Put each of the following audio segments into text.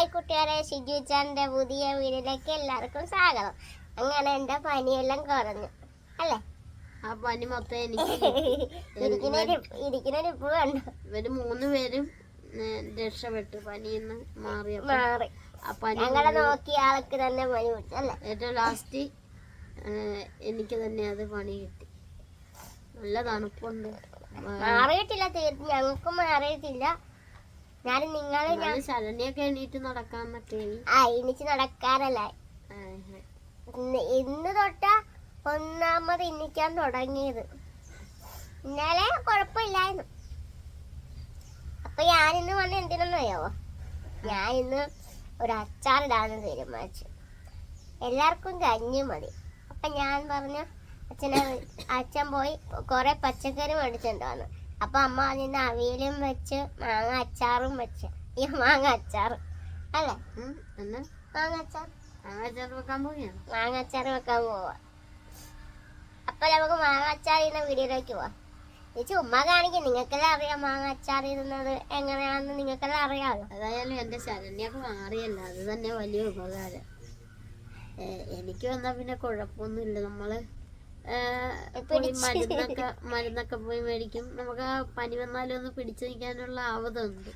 Hi കുട്ടികളെ ഷിജു ചാന്റെ പുതിയ വീടിലേക്ക് എല്ലാവർക്കും സ്വാഗതം. അങ്ങനെ എന്റെ പനിയെല്ലാം കുറഞ്ഞു അല്ലേ? ആ പനി മൊത്തം ഇരിക്കുന്നൊരു പൂ ഇപ്പ് കണ്ടു. ഇവർ മൂന്ന് പേരും രക്ഷപ്പെട്ടു. പനിന്ന് മാറിയപ്പോ. മാറി. പനി ഞങ്ങളെ നോക്കി ആൾക്ക് തന്നെ പനി പിടിച്ചു അല്ലേ? ഏറ്റവും ലാസ്റ്റ് എനിക്ക് തന്നെ അത് പണി കിട്ടി. നല്ല തണുപ്പുണ്ട്. മാറിയിട്ടില്ല തീർത്ത്. ഞങ്ങൾക്കും മാറിയിട്ടില്ല. ഞാൻ നിങ്ങൾ ഞാൻ ശരണ്യൊക്കെ എണീറ്റ് പറ്റേ ആ എണീറ്റ് നടക്കാറല്ല? ഇന്ന് ഇന്ന് തൊട്ട ഒന്നാമത് ഇന്നിക്കാൻ തുടങ്ങിയത്. ഇന്നലെ കുഴപ്പമില്ലായിരുന്നു. അപ്പൊ ഞാനിന്ന് വന്ന് എന്തിനെന്നറിയാവോ? ഞാൻ ഇന്ന് ഒരു അച്ചാറിടാന്ന് തീരുമാനിച്ചു. എല്ലാവർക്കും കഞ്ഞി മതി. അപ്പൊ ഞാൻ പറഞ്ഞു അച്ഛനെ അച്ഛൻ പോയി കുറെ പച്ചക്കറി മേടിച്ചിട്ട് വന്നു. അപ്പൊ അമ്മ അതിന് അവിയലും വെച്ച് മാങ്ങ അച്ചാറും വെച്ച്. ഈ മാങ്ങ അച്ചാർ അല്ലേ? മാങ്ങ അച്ചാർ മാങ്ങ അച്ചാർ വെക്കാൻ പോവുകയാണ് മാങ്ങാച്ചാർ വെക്കാൻ പോവാ. അപ്പൊ നമുക്ക് മാങ്ങാച്ചാർ ചെയ്യുന്ന വീഡിയോയിലേക്ക് പോവാം. ചേച്ചി ഉമ്മ കാണിക്കും. നിങ്ങൾക്കെല്ലാം അറിയാം മാങ്ങ അച്ചാർ ഇടുന്നത് എങ്ങനെയാണെന്ന് നിങ്ങൾക്കെല്ലാം അറിയാമല്ലോ. അതായാലും എന്റെ ശരണ്യൊക്കെ മാറിയല്ല. അത് തന്നെ വലിയ ഉപകാരം. എനിക്ക് വന്നാ പിന്നെ കുഴപ്പമൊന്നുമില്ല. നമ്മൾ ഏ, പോയി. മരുന്നൊക്കെ മരുന്നൊക്കെ പോയി മേടിക്കും. നമുക്ക് ആ പനി വന്നാലും ഒന്ന് പിടിച്ചു നിൽക്കാനുള്ള ആവതുണ്ട്.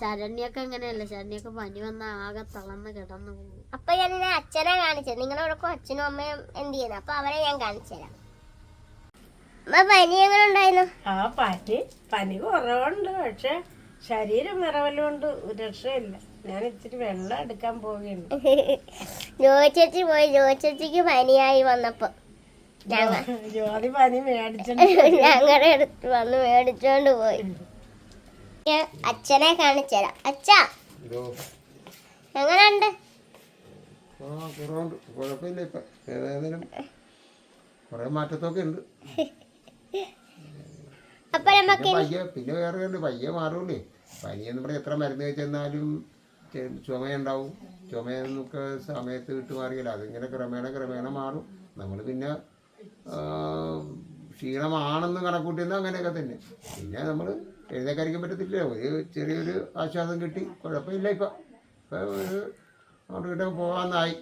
ശരണ്യൊക്കെ അങ്ങനെയല്ല? ശരണ്യൊക്കെ പനി വന്ന ആകെ തളർന്ന് കിടന്നു പോകും. അപ്പൊ ഞാൻ എന്നെ അച്ഛനെ കാണിച്ചത്. നിങ്ങളോടൊപ്പം അച്ഛനും അമ്മയും എന്ത് ചെയ്യുന്നു? അപ്പൊ അവരെ ഞാൻ കാണിച്ചു തരാം. അമ്മ പനി എങ്ങനെ ഉണ്ടായിരുന്നു? ആ പനി പനി കുറവുണ്ട്. പക്ഷെ ശരീരം വിറവലുകൊണ്ട് രക്ഷയില്ല. ഞാൻ ഇച്ചിരി വെള്ളം എടുക്കാൻ പോവുകയാണ്. പോയി. ജോയിച്ചേച്ചിക്ക് പനിയായി വന്നപ്പോ. ജ്യോതി പനി മേടിച്ചിട്ട് ഞങ്ങളുടെ അടുത്ത് വന്ന് മേടിച്ചോണ്ട് പോയി. ഞാൻ അച്ഛനെ കാണിച്ചു തരാം. അച്ഛാ. എങ്ങനെയുണ്ട് ആ കുറവുണ്ട്. കുഴപ്പമില്ല ഇപ്പം. ഏതായാലും കുറേ മാറ്റത്തൊക്കെ ഉണ്ട്. അപ്പൊ നമുക്ക് പിന്നെ പയ്യെ പിന്നെ വേറെ പയ്യെ മാറൂലേ പനി എന്ന് പറഞ്ഞാൽ എത്ര മരുന്ന് കഴിച്ചെന്നാലും ചുമയുണ്ടാവും. ചുമയൊക്കെ സമയത്ത് വിട്ടുമാറിയില്ല അതിങ്ങനെ ക്രമേണ ക്രമേണ മാറും. നമ്മൾ പിന്നെ ക്ഷീണമാണെന്ന് കണക്കൂട്ടിയെന്ന് അങ്ങനെയൊക്കെ തന്നെ. പിന്നെ നമ്മൾ എഴുന്നേക്കരിക്കാൻ പറ്റത്തില്ല. ഒരു ചെറിയൊരു ആശ്വാസം കിട്ടി. കുഴപ്പമില്ല ഇപ്പം. അങ്ങോട്ട് പോകാന്നായി.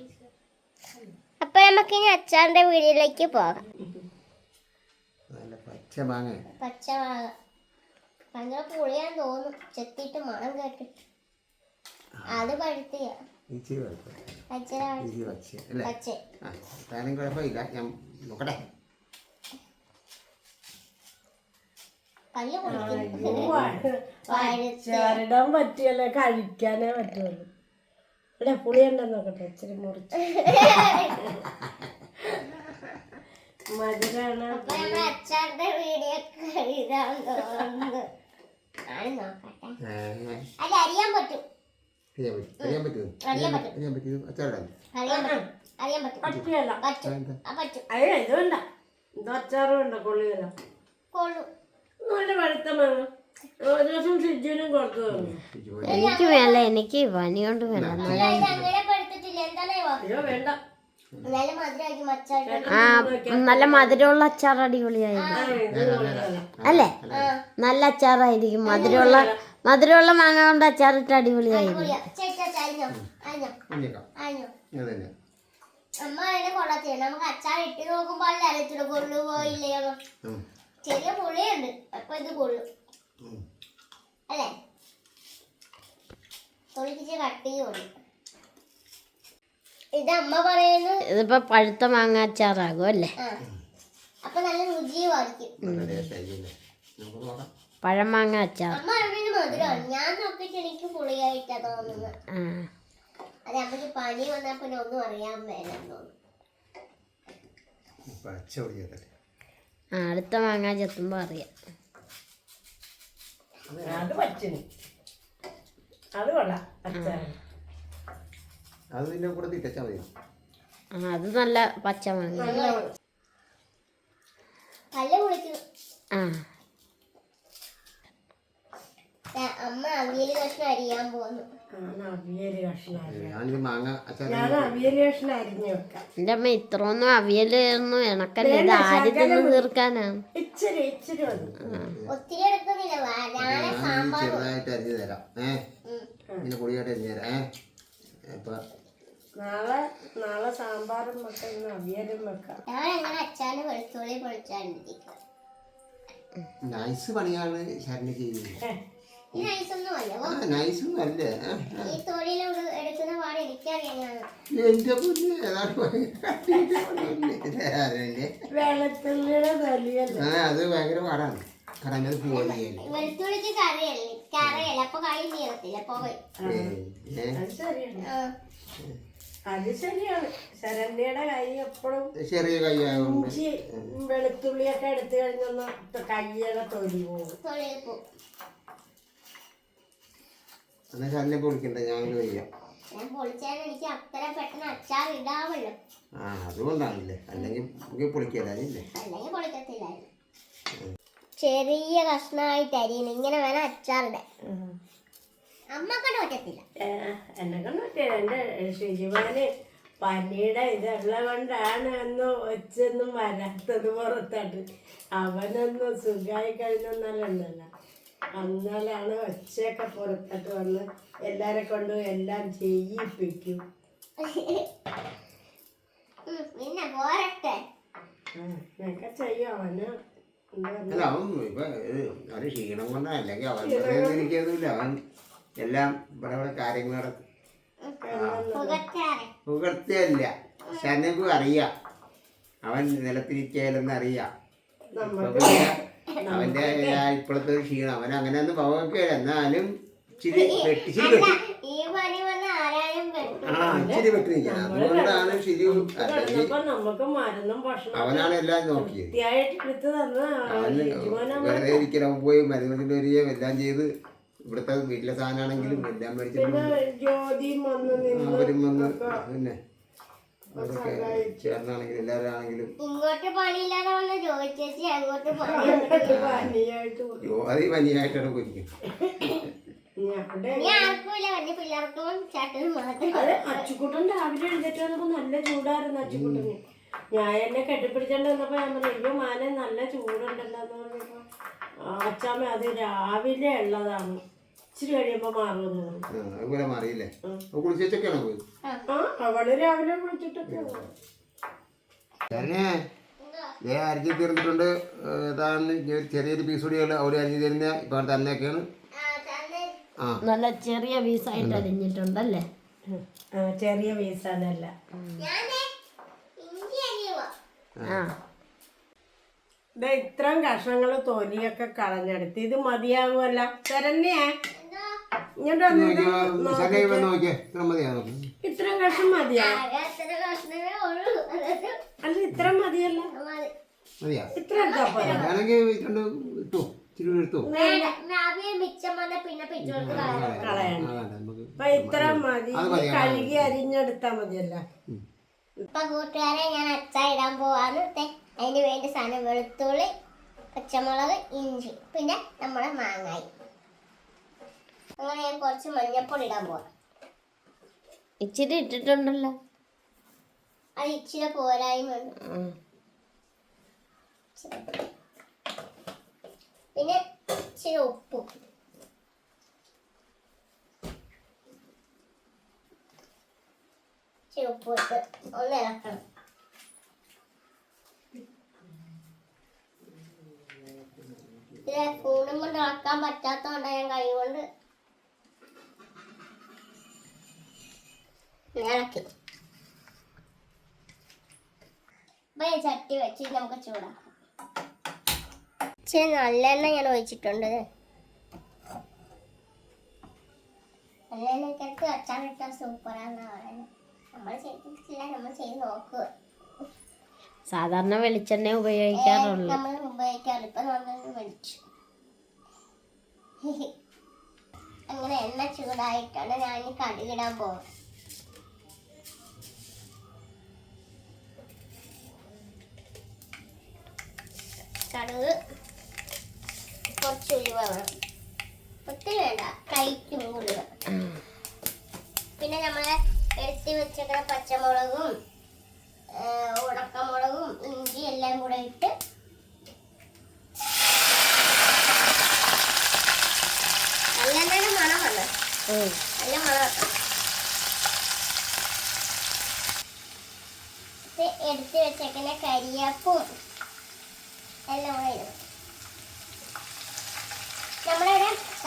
അപ്പൊ നമുക്ക് ഇനി അച്ഛന്റെ വീടിലേക്ക് പോകാം. നല്ല പച്ചമാങ്ങ പച്ചമാങ്ങ പച്ച മാങ്ങ. ഭയങ്കര പുളിയാൻ തോന്നും ചെത്തിയിട്ട് മണം കേട്ടിട്ട്. അത് പഴുത്തിയ ഇച്ചിരി കുഴപ്പമില്ല അച്ഛനെ ഇച്ചിരി പച്ച അല്ലേ? ആ എന്തായാലും കുഴപ്പമില്ല. ഞാൻ നോക്കട്ടെ. ചരടാൻ പറ്റിയല്ലേ? കഴിക്കാനേ പറ്റുള്ളൂ. ഇവിടെ പുളിയുണ്ടെന്ന് നോക്കട്ടെ? ഇച്ചിരി മുറിച്ച്. മധുരാണ് അപ്പൊ നമ്മുടെ വീഡിയോ തോന്നുന്നു. നോക്കട്ടെ അല്ല അറിയാൻ പറ്റും. അറിയാൻ പറ്റും. അറിയാൻ പറ്റും. അറിയാൻ പറ്റും. അച്ചാറിടാൻ അറിയാൻ പറ്റും. അറിയാൻ പറ്റും. പറ്റിയല്ല പറ്റും. ആ പറ്റും. അയ്യോ ഇത് വേണ്ട. അച്ചാറും ഉണ്ട് കൊള്ളിയല്ല നല്ല ഒരു ദിവസം കൊടുത്തു എനിക്ക് വേല എനിക്ക് പനി കൊണ്ട് വേല ഇത് അങ്ങനെ പഴുത്തിട്ടില്ല എന്താണോ അയ്യോ വേണ്ട. മച്ചായിട്ട് ആ നല്ല മധുരമുള്ള അച്ചാർ അടിപൊളിയായിരുന്നു. അല്ലേ? നല്ല അച്ചാറായിരിക്കും. മധുരമുള്ള മധുരമുള്ള മാങ്ങ കൊണ്ട് അച്ചാറിട്ട് അടിപൊളിയായിരുന്നു. അമ്മ അതിനെ കൊള്ളത്തില്ല. നമുക്ക് അച്ചാർ ഇട്ട് നോക്കുമ്പോൾ അല്ല അറിയത്തില്ല കൊള്ളു പോയില്ലയോ ഉം. ചെറിയ പുളിയുണ്ട്. അപ്പൊ ഇത് കൊള്ളു. ഉം. അല്ലേ? തൊളിപ്പിച്ച് കട്ടി കൊള്ളു ഇത് അമ്മ പറയുന്നു. ഇതിപ്പോ പഴുത്ത മാങ്ങ അച്ചാറാകും അല്ലേ? അപ്പൊ നല്ല രുചിയുമായിരിക്കും പഴമാങ്ങ അച്ചാർ. അമ്മ പറയുന്നത് മധുരമാണ്. ഞാൻ നോക്കിയിട്ട് എനിക്ക് പുളിയായിട്ടാ തോന്നുന്നത്. ആ. അത് അമ്മയ്ക്ക് പനി വന്നാൽ പിന്നെ ഒന്നും അറിയാൻ അടുത്ത മാങ്ങ ചെത്തുമ്പോ അറിയാം. അത് കൊള്ളാം അത് നിന്നെ കൂടെ തിറ്റച്ചാൽ മതി. ആ അത് നല്ല പച്ച മാങ്ങ പല്ല കുളിക്കും. ആ. ദാ അമ്മ അവിയൽ കഷ്ണം അരിയാൻ പോകുന്നു ആണ് അവിയൽ കഷ്ണം ഞാനിത് മാങ്ങ അച്ചാർ ഞാൻ അവിയൽ കഷ്ണം അരിഞ്ഞു വെക്കാം. എന്റെ അമ്മ ഇത്രയൊന്നും അവിയലൊന്നും ഇണക്കല്ല ഇത് ആര് തിന്ന് തീർക്കാനാണ് ഇച്ചിരി ഇച്ചിരി മതി. ഒത്തിരി എടുക്കുന്നില്ല നാളെ സാമ്പാർ ചെറുതായിട്ട് അരിഞ്ഞു തരാം. ഏ? പൊടിയായിട്ട് എറിഞ്ഞുതരാം ഏ? അപ്പം നാളെ നാളെ സാമ്പാറും വെക്കാം ഇന്ന് അവിയലും വെക്കാം. ഞാൻ അച്ചാന് വെളുത്തുള്ളി പൊളിച്ചാണ്ടിരിക്കും. നൈസ് പണിയാണ് ശരണ ചെയ്യുന്നത് ഈ നൈസൊന്നും അല്ല. ആ നൈസ് അല്ലേ. ഈ തൊഴിലോട് എടുക്കുന്ന പാട് എനിക്കറിയാം ഞാൻ എന്റെ പൊന്നെ ഏതാണ് പണിയല്ലേ വെളുത്തുള്ളിയുടെ തൊലിയല്ല ആ അത് ഭയങ്കര പാടാണ്. കാരണം അത് പോവുകയല്ലേ വെളുത്തുള്ളിക്ക് കറിയല്ലേ? കറിയല്ല അപ്പൊ കളി നീളത്തില്ല. ചിലപ്പോ പോയി. അത് ശരിയാണ്. അത് ശരിയാണ്. ശരണ്യയുടെ കൈ എപ്പോഴും ചെറിയ കൈയായതുകൊണ്ട് ഇഞ്ചി വെളുത്തുള്ളിയൊക്കെ എടുത്തു കഴിഞ്ഞൊന്ന് കയ്യുടെ തൊലി പോകും. തൊഴിൽ പോ. എന്നാൽ ശരണ്യ പൊളിക്കണ്ട ഞാൻ ഞാൻ പൊളിച്ചാൽ എനിക്ക് അത്ര പെട്ടെന്ന് അച്ചാർ ഇടാമല്ലോ ആ അതുകൊണ്ടാണല്ലേ അല്ലെങ്കിൽ നമുക്ക് പൊളിക്കല്ലേ അല്ലെങ്കിൽ പൊളിക്കത്തില്ലായിരുന്നു. ചെറിയ കഷ്ണമായിട്ട് അരിയണം ഇങ്ങനെ വേണം അച്ചാറിടാൻ. കണ്ടു പറ്റത്തില്ല. എന്നെ കൊണ്ട് പറ്റില്ല. എന്റെ ശുചിമാന് പനിയുടെ ഇതുള്ള കൊണ്ടാണ് അന്ന് ഒച്ചൊന്നും വരാത്തത് പുറത്തോട്ട് അവനൊന്ന് സുഖമായി കഴിഞ്ഞെന്നാലുണ്ടല്ല അന്നാലാണ് ഒച്ചയൊക്കെ പുറത്തോട്ട് വന്ന് എല്ലാരെ കൊണ്ടും എല്ലാം ചെയ്യിപ്പിക്കും. പിന്നെ പോരട്ടെ. ഒക്കെ ചെയ്യും. അവന് അല്ല അവൻ ഇപ്പൊ അവന് ക്ഷീണം കൊണ്ടാ അല്ലെങ്കിൽ അവൻ വെറുതെ ഇരിക്കൊന്നുമില്ല അവൻ എല്ലാം ഇവിടെ ഇവിടെ കാര്യങ്ങൾ നടക്കും ശരണ്യക്ക് അറിയാം. അവൻ നിലത്തിരിക്കലെന്ന് അറിയാം. അവന്റെ ഇപ്പോഴത്തെ ഒരു ക്ഷീണം. അവൻ അങ്ങനെ ഒന്നും പവക്കല്ല എന്നാലും ഇച്ചിരി വെട്ടി ഇച്ചിരി വെട്ടി ഈ പനി വന്ന ആരാനും പെട്ടു ആ ഇച്ചിരി വെട്ടി നിൽക്കണം അതുകൊണ്ടാണ് ശരി അവനാണ് എല്ലാം നോക്കിയത്. അവന് വെറുതെ ഇരിക്കണം. പോയി മരുന്നിട്ട് വരികയും എല്ലാം ചെയ്ത് ഇവിടുത്തെ വീട്ടിലെ സാധനമാണെങ്കിലും എല്ലാം മേടിച്ചിട്ടുണ്ട് അവരും വന്ന് പിന്നെ അവരൊക്കെ ചേർന്നാണെങ്കിലും എല്ലാവരും ആണെങ്കിലും ഇങ്ങോട്ട് പണിയില്ലാതെ വന്ന് ചോദിച്ചേച്ചി അങ്ങോട്ട് പണി പനിയായിട്ട് അത് പനിയായിട്ടാണ് പോയിരിക്കും അച്ചുക്കുട്ടൻ രാവിലെ എഴുന്നേറ്റ് വന്നപ്പോ നല്ല ചൂടായിരുന്നു അച്ചുക്കുട്ടന് ഞാൻ എന്നെ കെട്ടിപ്പിടിച്ചോണ്ട് വന്നപ്പോ ഞാൻ പറഞ്ഞു അയ്യോ മാനെ നല്ല ചൂടുണ്ടല്ലോ എന്ന് പറഞ്ഞപ്പോ "ആ, അച്ചാമ്മ അത് രാവിലെ ഉള്ളതാണ്. ഇച്ചിരി കഴിയുമ്പോ മാറുമെന്ന് പറഞ്ഞു. മാറിയില്ലേ? കുളിച്ചൊക്കെയാണോ പോയി? ആ. അവൾ രാവിലെ വിളിച്ചിട്ടൊക്കെ ഞാൻ അരിഞ്ഞ് തീർന്നിട്ടുണ്ട്. ഏതാണ് ചെറിയൊരു പീസ് കൂടിയുള്ള അവർ അരിഞ്ഞ് തരുന്ന ഇപ്പം തന്നെയൊക്കെയാണ് നല്ല ചെറിയ പീസായിട്ട് അരിഞ്ഞിട്ടുണ്ടല്ലേ? അല്ലേ ചെറിയ പീസാന്നല്ല. ഇത്രയും കഷ്ണങ്ങൾ തൊലിയൊക്കെ കളഞ്ഞെടുത്ത്. ഇത് മതിയാകുമല്ല തരന്നെയാ ഇത്രയും കഷ്ണം മതിയാ? അല്ല ഇത്ര മതിയല്ല. മതി. ഇത്ര എടുത്താ പോരാ? ഇട്ടു. കളയണം. അപ്പൊ ഇത്ര മതി. കഴുകി അരിഞ്ഞെടുത്താ മതിയല്ല. ഇപ്പൊ കൂട്ടുകാരെ ഞാൻ അച്ചായിടാൻ പോവാന്ന് അതിന് വേണ്ടി സാധനം വെളുത്തുള്ളി പച്ചമുളക് ഇഞ്ചി പിന്നെ നമ്മുടെ മാങ്ങായി. അങ്ങനെ ഞാൻ കുറച്ച് മഞ്ഞപ്പൊടി ഇടാൻ പോവാം. ഇച്ചിരി ഇട്ടിട്ടുണ്ടല്ലോ. അത് ഇച്ചിരി. പിന്നെ ഇച്ചിരി ഉപ്പും ഇച്ചിരി ഉപ്പ് ഇട്ട് ഒന്ന് ഇളക്കണം ഇത് സ്പൂണും കൊണ്ട് ഇളക്കാൻ പറ്റാത്തതുകൊണ്ട് ഞാൻ കൈ കൊണ്ട് ഇളക്കി അപ്പൊ ചട്ടി വെച്ച് നമുക്ക് ചൂടാക്കാം ഇച്ചിരി നല്ലെണ്ണ ഞാൻ ഒഴിച്ചിട്ടുണ്ട്. നല്ലെണ്ണക്കകത്ത് അച്ചാറിട്ടാൽ സൂപ്പറാന്നാ പറയുന്നത് നമ്മൾ ചെയ്തിട്ടില്ല നമ്മൾ ചെയ്ത് നോക്കുക സാധാരണ വെളിച്ചെണ്ണ ഉപയോഗിക്കാറുള്ളൂ. നമ്മൾ ഉപയോഗിക്കാറ് ഇപ്പൊ നമ്മൾ വെളിച്ചു അങ്ങനെ എണ്ണ ചൂടായിട്ടാണ് ഞാൻ ഈ കടുകിടാൻ പോകുന്നത് കടുക്. കുറച്ച് ഉലുവ വേണം ഒത്തിരി വേണ്ട. കൈക്കും ഉലുവ പിന്നെ നമ്മൾ എടുത്തി വെച്ചിരിക്കുന്ന പച്ചമുളകും ഉണക്കമുളകും ഇഞ്ചി എല്ലാം കൂടെ ഇട്ട് നല്ലെണ്ണയുടെ മണമല്ല ഉം. നല്ല മണം എടുത്ത് വെച്ചേക്കുന്ന കരിയാപ്പും എല്ലാം കൂടെ ഇടും.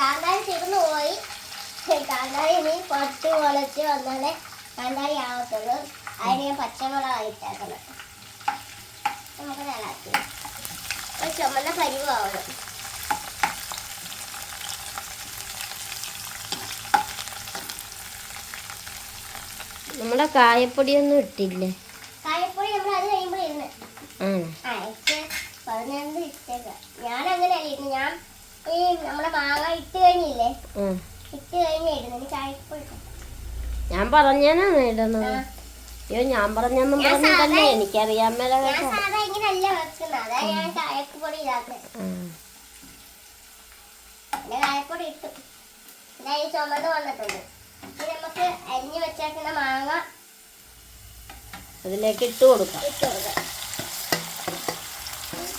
കാന്താരി തീർന്നു പോയി. കാന്താരി ഇനി പൊട്ടി മുളച്ച് വന്നാലേ കാന്താരി ആവത്തുള്ളൂ. അതിന് ഞാൻ പച്ചമുളക് ഇട്ടേക്കണം. നമുക്ക് നല്ലാക്കി ഒരു ചുമന്ന പരിവാവണം നമ്മുടെ കായപ്പൊടിയൊന്നും ഇട്ടില്ലേ? കായപ്പൊടി നമ്മൾ അത് കഴിയുമ്പോൾ ഇരുന്ന് ആ ഇട്ട് ഇട്ടേക്കാം. ഞാൻ അങ്ങനെ ഇരുന്നു ഞാൻ ഈ നമ്മളെ മാങ്ങ ഇട്ട് കഴിഞ്ഞില്ലേ. ഇട്ട്. ഞാൻ പറഞ്ഞാണ് ഇടുന്നത്. അയ്യോ ഞാൻ പറഞ്ഞെന്നും പറഞ്ഞിട്ടല്ലേ. എനിക്കറിയാൻ മേല കേട്ടോ. വെക്കുന്നത് അതാ ഞാൻ ഇട്ടു. ഇതാ ഈ ചുമന്ന് വന്നിട്ടുണ്ട്. ഇനി നമുക്ക് അരിഞ്ഞു വെച്ചേക്കുന്ന മാങ്ങ അതിലേക്ക് ഇട്ട് കൊടുക്കാം. ഇട്ട് കൊടുക്കാം.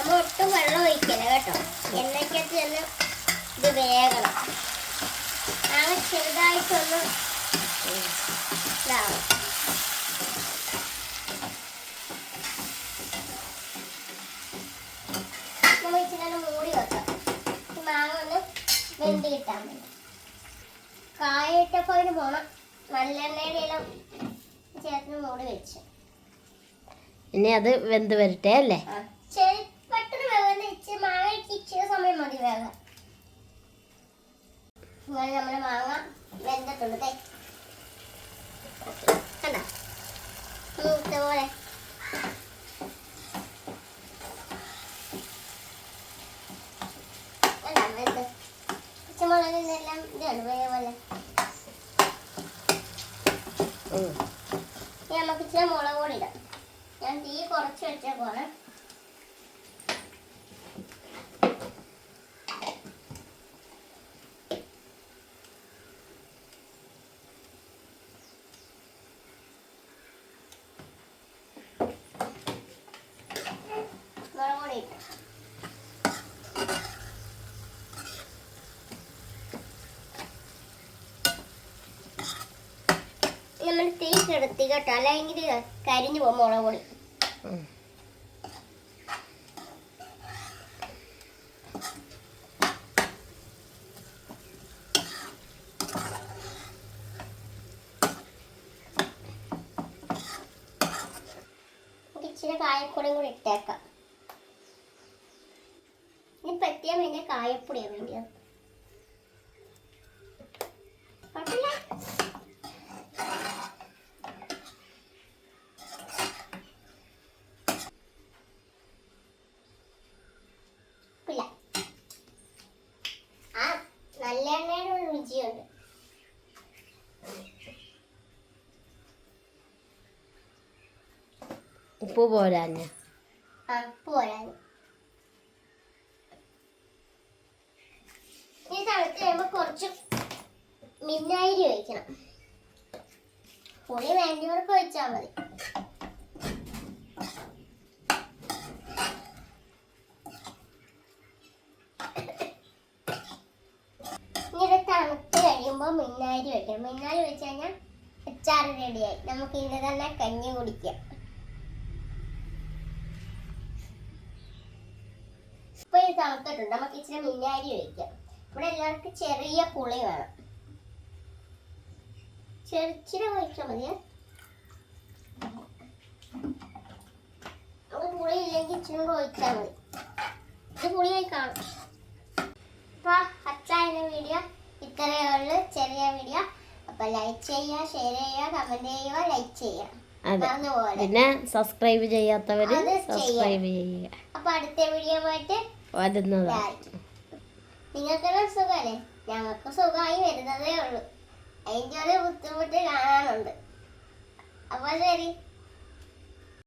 നമ്മൾ ഒട്ടും വെള്ളം ഒഴിക്കല കേട്ടോ. എണ്ണയ്ക്കകത്ത് ചെന്ന് ഇത് വേകണം. മാങ്ങ ചെറുതായിട്ടൊന്ന് ഇതാവും. നമ്മൾ ഇച്ചിരി നേരം മൂടി വെക്കാം. മാങ്ങ ഒന്ന് വെന്ത് കിട്ടാൻ അതിന് പോണം. നല്ലെണ്ണയുടെ എല്ലാം ചേർത്ത് മൂടി വെച്ച്. ഇനി അത് വെന്ത് വരട്ടെ അല്ലേ? വേഗം ഇച്ചിരി മാങ്ങ ഇച്ചിരി സമയം മതി വേഗം. ഇങ്ങനെ നമ്മുടെ മാങ്ങ വെന്തിട്ടുണ്ട്. കണ്ടോ? ഇതാണ് നമുക്ക് ഇച്ചിരി മുളക് പൊടി ഇടാം. ഞാൻ തീ കുറച്ച് വെച്ചേക്കുവാണ് മുളക് പൊടി ഇട്ടു നമ്മൾ തീ കേട്ടോ അല്ലെങ്കിൽ കരിഞ്ഞു പോകും മുളക് പൊടി. ഇച്ചിരി കായപ്പൊടിയും കൂടി ഇട്ടേക്കാം. ഇനി പറ്റിയാൽ വേണ്ടിയ കായപ്പൊടിയാണ് വേണ്ടിയത് കുഴപ്പമില്ല ഇല്ല ആ ഒരു രുചിയുണ്ട് ഉപ്പ് പോരാഞ്ഞ ആ പോരാൻ ഈ തണുത്ത് കഴിയുമ്പോൾ കുറച്ച് മിന്നായിരി ഒഴിക്കണം പുളി വേണ്ടിയവർക്ക് ഒഴിച്ചാൽ മതി ഇനി ഇത് കഴിയുമ്പോൾ മിന്നാരി ഒഴിക്കണം മിന്നാരി വെച്ച് കഴിഞ്ഞാൽ അച്ചാർ റെഡിയായി. നമുക്ക് ഇതിന് തന്നെ കഞ്ഞി കുടിക്കാം. ഇപ്പൊ ഇത് തണുത്തിട്ടുണ്ട്. നമുക്ക് ഇച്ചിരി മിന്നാരി വെക്കാം. ഇവിടെ എല്ലാവർക്കും ചെറിയ പുളി വേണം. ചെറിച്ചിര ഒഴിച്ചാൽ മതിയെ. പുളി ഇല്ലെങ്കിൽ ഇച്ചിരി ഒഴിച്ചാൽ മതി. ഇത് പുളിയായി കാണും. അപ്പൊ അച്ചായ വീഡിയോ ഇത്രയേ ഉള്ളൂ ചെറിയ വീഡിയോ അപ്പൊ ലൈക്ക് ചെയ്യുക ഷെയർ ചെയ്യുക കമന്റ് ചെയ്യുക ലൈക്ക് ചെയ്യുക. അതെ. പിന്നെ സബ്സ്ക്രൈബ് ചെയ്യാത്തവര് സബ്സ്ക്രൈബ് ചെയ്യുക. അപ്പൊ അടുത്ത വീഡിയോ ആയിട്ട് വരുന്നതാണ് നിങ്ങൾക്കെല്ലാം സുഖമല്ലേ? ഞങ്ങൾക്ക് സുഖമായി വരുന്നതേ ഉള്ളൂ. അതിന്റെ ഒരു ബുദ്ധിമുട്ട് കാണാനുണ്ട്. അപ്പോൾ ശരി.